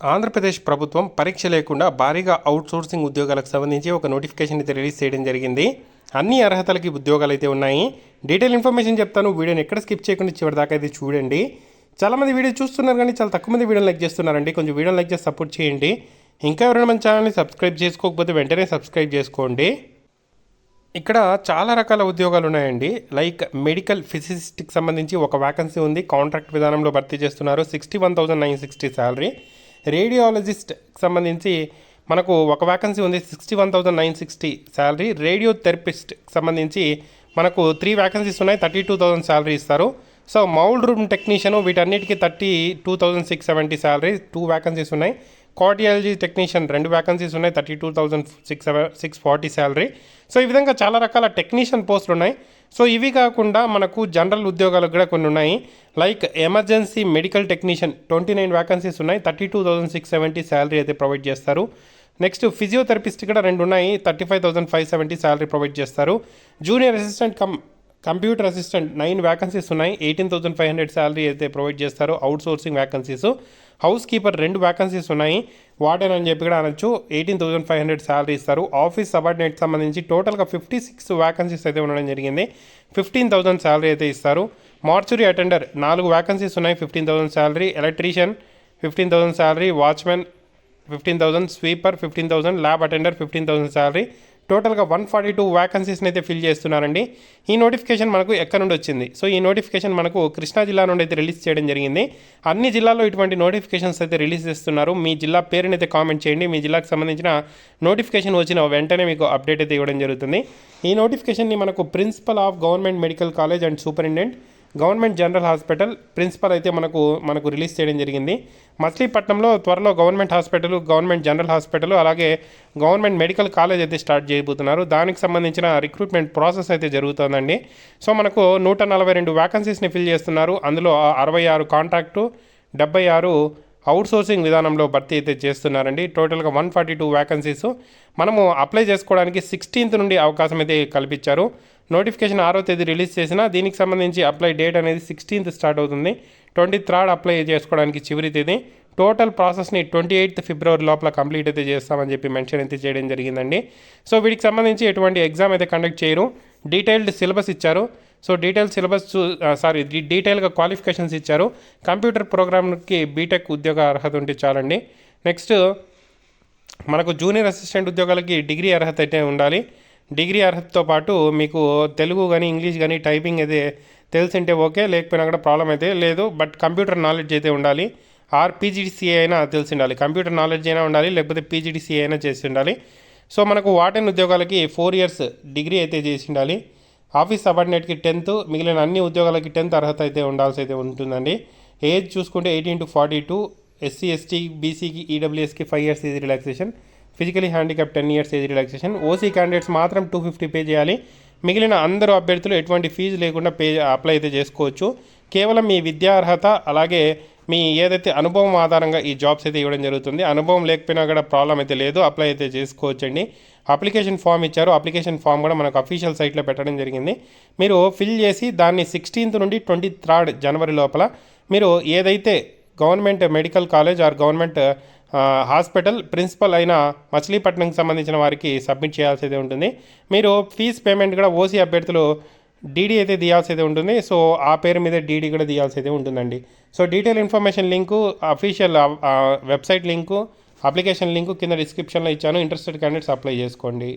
ఆంధ్రప్రదేశ్ ప్రభుత్వం పరీక్ష లేకుండా భారీగా అవుట్సోర్సింగ్ ఉద్యోగాలకు సంబంధించి ఒక నోటిఫికేషన్ అయితే రిలీజ్ చేయడం జరిగింది. అన్ని అర్హతలకి ఉద్యోగాలు అయితే ఉన్నాయి. డీటెయిల్ ఇన్ఫర్మేషన్ చెప్తాను. వీడియోని ఎక్కడ స్కిప్ చేయకుండా చివరి దాకా అయితే చూడండి. చాలామంది వీడియో చూస్తున్నారు కానీ చాలా తక్కువ మంది వీడియోని లైక్ చేస్తున్నారండి. కొంచెం వీడియోని లైక్ చేసి సపోర్ట్ చేయండి. ఇంకా ఎవరైనా మన ఛానల్ని సబ్స్క్రైబ్ చేసుకోకపోతే వెంటనే సబ్స్క్రైబ్ చేసుకోండి. ఇక్కడ చాలా రకాల ఉద్యోగాలు ఉన్నాయండి. లైక్ మెడికల్ ఫిజిసిస్ట్కి సంబంధించి ఒక వ్యాకెన్సీ ఉంది. కాంట్రాక్ట్ విధానంలో భర్తీ చేస్తున్నారు. Sixty one thousand nine sixty salary. Radiologist సంబంధించి మనకు ఒక వ్యాకెన్సీ ఉంది sixty one thousand nine sixty salary radio థెరపిస్ట్కి సంబంధించి మనకు త్రీ వ్యాకెన్సీస్ ఉన్నాయి థర్టీ టూ థౌసండ్ శాలరీ ఇస్తారు. సో మౌల్డ్ రూమ్ టెక్నీషియన్ వీటన్నిటికీ thirty two thousand six seventy salary two vacancies ఉన్నాయి. కార్డియాలజీ టెక్నీషియన్ రెండు వ్యాకెన్సీస్ ఉన్నాయి thirty two thousand six six forty salary so ఈ విధంగా చాలా రకాల టెక్నీషియన్ పోస్టులు ఉన్నాయి. సో ఇవి కాకుండా మనకు జనరల్ ఉద్యోగాలు కూడా కొన్ని ఉన్నాయి. Like emergency medical technician twenty nine vacancies ఉన్నాయి thirty two thousand six seventy salary అయితే ప్రొవైడ్ చేస్తారు. నెక్స్ట్ ఫిజియోథెరపిస్ట్ కూడా రెండు ఉన్నాయి thirty five thousand five seventy salary provide చేస్తారు. Junior assistant cum computer assistant nine vacancies ఉన్నాయి. Eighteen thousand five hundred salary అయితే provide చేస్తారు outsourcing vacancies housekeeper రెండు వ్యాకన్సీస్ ఉన్నాయి. వాటర్ అని చెప్పి కూడా అనొచ్చు. Eighteen thousand five hundred salary ఇస్తారు. ఆఫీస్ సబార్డినేట్ సంబంధించి టోటల్గా ఫిఫ్టీ సిక్స్ వ్యాకన్సీస్ అయితే ఉండడం జరిగింది. ఫిఫ్టీన్ థౌసండ్ శాలరీ అయితే ఇస్తారు. మార్చురీ అటెండర్ నాలుగు వ్యాకన్సీస్ ఉన్నాయి. Fifteen thousand salary electrician fifteen thousand salary watchmen fifteen thousand sweeper fifteen thousand lab attender fifteen thousand salary టోటల్గా వన్ ఫార్టీ టూ వ్యాకన్సీస్ని అయితే ఫిల్ చేస్తున్నారండి. ఈ నోటిఫికేషన్ మనకు ఎక్కడ నుండి వచ్చింది? సో ఈ నోటిఫికేషన్ మనకు కృష్ణా జిల్లా నుండి అయితే రిలీజ్ చేయడం జరిగింది. అన్ని జిల్లాల్లో ఇటువంటి నోటిఫికేషన్స్ అయితే రిలీజ్ చేస్తున్నారు. మీ జిల్లా పేరుని అయితే కామెంట్ చేయండి. మీ జిల్లాకు సంబంధించిన నోటిఫికేషన్ వచ్చిన వెంటనే మీకు అప్డేట్ అయితే ఇవ్వడం జరుగుతుంది. ఈ నోటిఫికేషన్ని మనకు principal of government medical college and superintendent government general hospital principal అయితే మనకు మనకు రిలీజ్ చేయడం జరిగింది. మచిలీపట్నంలో త్వరలో government hospital government general hospital అలాగే గవర్నమెంట్ మెడికల్ కాలేజ్ అయితే స్టార్ట్ చేయబోతున్నారు. దానికి సంబంధించిన రిక్రూట్మెంట్ ప్రాసెస్ అయితే జరుగుతుందండి. సో మనకు నూట నలభై రెండు వ్యాకన్సీస్ని ఫిల్ చేస్తున్నారు. అందులో అరవై ఆరు కాంట్రాక్టు డెబ్బై ఆరు అవుట్సోర్సింగ్ విధానంలో భర్తీ అయితే చేస్తున్నారండి. టోటల్గా వన్ ఫార్టీ టూ వ్యాకన్సీస్ మనము అప్లై చేసుకోవడానికి సిక్స్టీన్త్ నుండి అవకాశం అయితే కల్పించారు. నోటిఫికేషన్ ఆరో తేదీ రిలీజ్ చేసిన దీనికి సంబంధించి అప్లై డేట్ అనేది సిక్స్టీన్త్ స్టార్ట్ అవుతుంది. ట్వంటీ థర్డ్ అప్లై చేసుకోవడానికి చివరి తేదీ. టోటల్ ప్రాసెస్ని ట్వంటీ ఎయిత్ ఫిబ్రవరి లోపల కంప్లీట్ అయితే చేస్తామని చెప్పి మెన్షన్ అయితే చేయడం జరిగిందండి. సో వీటికి సంబంధించి ఎటువంటి ఎగ్జామ్ అయితే కండక్ట్ చేయరు. డీటెయిల్డ్ సిలబస్ ఇచ్చారు. సో డీటెయిల్ సిలబస్ సారీ డీటెయిల్గా క్వాలిఫికేషన్స్ ఇచ్చారు. కంప్యూటర్ ప్రోగ్రామ్కి బీటెక్ ఉద్యోగ అర్హత ఉంటే చాలండి. నెక్స్ట్ మనకు జూనియర్ అసిస్టెంట్ ఉద్యోగాలకి డిగ్రీ అర్హత అయితే ఉండాలి. డిగ్రీ అర్హతతో పాటు మీకు తెలుగు కానీ ఇంగ్లీష్ కానీ టైపింగ్ అయితే తెలిసింటే ఓకే లేకపోయినా కూడా ప్రాబ్లం అయితే లేదు. బట్ కంప్యూటర్ నాలెడ్జ్ అయితే ఉండాలి. ఆర్ పీజీడీసీఏ అయినా తెలిసి ఉండాలి కంప్యూటర్ నాలెడ్జ్ అయినా ఉండాలి లేకపోతే పీజీడీసీఏ అయినా చేసి ఉండాలి సో మనకు వాటెన్ ఉద్యోగాలకి ఫోర్ ఇయర్స్ డిగ్రీ అయితే చేసి ఉండాలి ఆఫీస్ సబార్డినేట్కి టెన్త్ మిగిలిన అన్ని ఉద్యోగాలకి టెన్త్ అర్హత అయితే ఉండాల్సి అయితే ఉంటుందండి. ఏజ్ చూసుకుంటే eighteen to forty two SC ST బీసీకి ఈడబ్ల్యూఎస్కి five years age relaxation physically handicap ten years age relaxation OC candidates మాత్రం టూ ఫిఫ్టీ పే చేయాలి. మిగిలిన అందరూ అభ్యర్థులు ఎటువంటి ఫీజు లేకుండా పే అప్లై అయితే చేసుకోవచ్చు. కేవలం మీ విద్యా అర్హత అలాగే మీ ఏదైతే అనుభవం ఆధారంగా ఈ జాబ్స్ అయితే ఇవ్వడం జరుగుతుంది అనుభవం లేకపోయినా కూడా ప్రాబ్లం అయితే లేదు అప్లై అయితే చేసుకోవచ్చండి. అప్లికేషన్ ఫామ్ ఇచ్చారు అప్లికేషన్ ఫామ్ కూడా మనకు అఫీషియల్ సైట్లో పెట్టడం జరిగింది. మీరు ఫిల్ చేసి దాన్ని సిక్స్టీన్త్ నుండి ట్వంటీ థర్డ్ జనవరి లోపల మీరు ఏదైతే government medical college or government hospital principal అయిన మచిలీపట్నంకి సంబంధించిన వారికి సబ్మిట్ చేయాల్సి ఉంటుంది. మీరు ఫీజ్ పేమెంట్ కూడా ఓసీ అభ్యర్థులు డీడీ అయితే తీయాల్సి అయితే ఉంటుంది. సో ఆ పేరు మీద డీడీ కూడా తీయాల్సి అయితే ఉంటుందండి. So detail information link official website link application link కింద డిస్క్రిప్షన్లో ఇచ్చాను. ఇంట్రెస్టెడ్ క్యాండిడేట్స్ అప్లై చేసుకోండి.